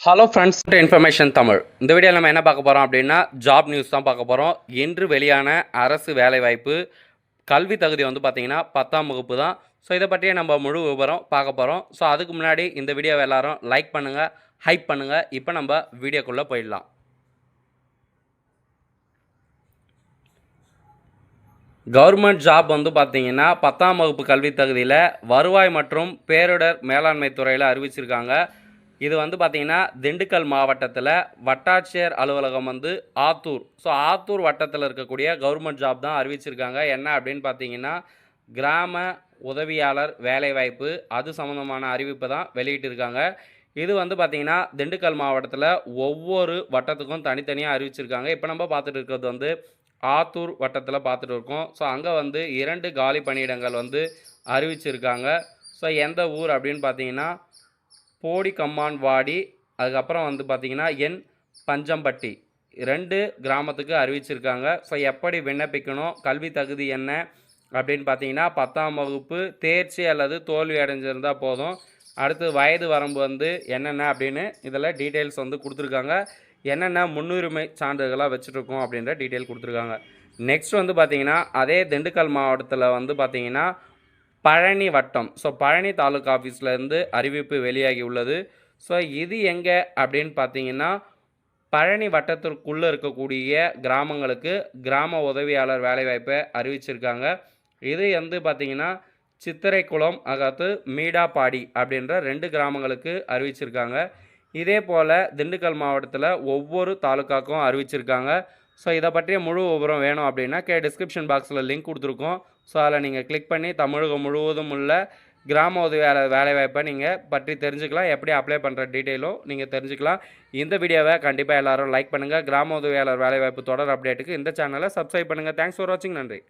Hello friends information Tamil. இந்த வீடியோவில் நம்ம என்ன பார்க்க போகிறோம் அப்படின்னா ஜாப் நியூஸ் தான் பார்க்க போகிறோம் இன்று வெளியான அரசு வேலைவாய்ப்பு கல்வி தகுதி வந்து பார்த்திங்கன்னா பத்தாம் வகுப்பு தான். ஸோ இதை பற்றியே நம்ம முழு விவரம் பார்க்க போகிறோம் ஸோ அதுக்கு முன்னாடி இந்த வீடியோவை எல்லாரும் லைக் பண்ணுங்கள் ஹைப் பண்ணுங்கள் இப்போ நம்ம வீடியோக்குள்ளே போயிடலாம். கவர்மெண்ட் ஜாப் வந்து பார்த்திங்கன்னா பத்தாம் வகுப்பு கல்வி தகுதியில் வருவாய் மற்றும் பேரிடர் மேலாண்மை துறையில் அறிவிச்சிருக்காங்க. இது வந்து பார்த்திங்கன்னா திண்டுக்கல் மாவட்டத்தில் வட்டாட்சியர் அலுவலகம் வந்து ஆத்தூர். ஸோ ஆத்தூர் வட்டத்தில் இருக்கக்கூடிய கவர்மெண்ட் ஜாப் தான் அறிவிச்சிருக்காங்க. என்ன அப்படின்னு பார்த்தீங்கன்னா கிராம உதவியாளர் வேலைவாய்ப்பு அது சம்மந்தமான அறிவிப்பை தான் வெளியிட்டிருக்காங்க. இது வந்து பார்த்திங்கன்னா திண்டுக்கல் மாவட்டத்தில் ஒவ்வொரு வட்டத்துக்கும் தனித்தனியாக அறிவிச்சிருக்காங்க. இப்போ நம்ம பார்த்துட்டு இருக்கிறது வந்து ஆத்தூர் வட்டத்தில் பார்த்துட்டு இருக்கோம். ஸோ அங்கே வந்து இரண்டு காலி பணியிடங்கள் வந்து அறிவிச்சிருக்காங்க. ஸோ எந்த ஊர் அப்படின்னு பார்த்தீங்கன்னா போடி கம்மான் வாடி அதுக்கப்புறம் வந்து பார்த்திங்கன்னா என் பஞ்சம்பட்டி. ரெண்டு கிராமத்துக்கு அறிவிச்சிருக்காங்க. ஸோ எப்படி விண்ணப்பிக்கணும் கல்வி தகுதி என்ன அப்படின்னு பார்த்தீங்கன்னா பத்தாம் வகுப்பு தேர்ச்சி அல்லது தோல்வி அடைஞ்சிருந்தால் போதும். அடுத்து வயது வரம்பு வந்து என்னென்ன அப்படின்னு இதில் டீட்டெயில்ஸ் வந்து கொடுத்துருக்காங்க. என்னென்ன முன்னுரிமை சான்றிதழாக வச்சுருக்கோம் அப்படின்ற டீட்டெயில் கொடுத்துருக்காங்க. நெக்ஸ்ட் வந்து பார்த்திங்கன்னா அதே திண்டுக்கல் மாவட்டத்தில் வந்து பார்த்திங்கன்னா பழனி வட்டம். ஸோ பழனி தாலுக்கா ஆஃபீஸ்லேருந்து அறிவிப்பு வெளியாகி உள்ளது. ஸோ இது எங்கே அப்படின்னு பார்த்தீங்கன்னா பழனி வட்டத்திற்குள்ளே இருக்கக்கூடிய கிராமங்களுக்கு கிராம உதவியாளர் வேலைவாய்ப்பை அறிவிச்சிருக்காங்க. இது வந்து பார்த்திங்கன்னா சித்திரைக்குளம் அதாவது மீடாப்பாடி அப்படின்ற ரெண்டு கிராமங்களுக்கு அறிவிச்சிருக்காங்க. இதே போல் திண்டுக்கல் மாவட்டத்தில் ஒவ்வொரு தாலுக்காக்கும் அறிவிச்சிருக்காங்க. ஸோ இதை பற்றிய முழு விவரம் வேணும் அப்படின்னா கே டிஸ்கிரிப்ஷன் பாக்ஸில் லிங்க் கொடுத்துருக்கோம். ஸோ அதில் நீங்கள் கிளிக் பண்ணி தமிழகம் முழுவதும் உள்ள கிராம உதவியாளர் வேலைவாய்ப்பை நீங்கள் பற்றி தெரிஞ்சுக்கலாம். எப்படி அப்ளை பண்ணுற டீட்டெயிலும் நீங்கள் தெரிஞ்சுக்கலாம். இந்த வீடியோவை கண்டிப்பாக எல்லாரும் லைக் பண்ணுங்கள் கிராம உதவியாளர் வேலைவாய்ப்பு தொடர் அப்டேட்டுக்கு இந்த சேனலை சப்ஸ்கிரைப் பண்ணுங்கள் தேங்க்ஸ் ஃபார் வாட்சிங் நன்றி.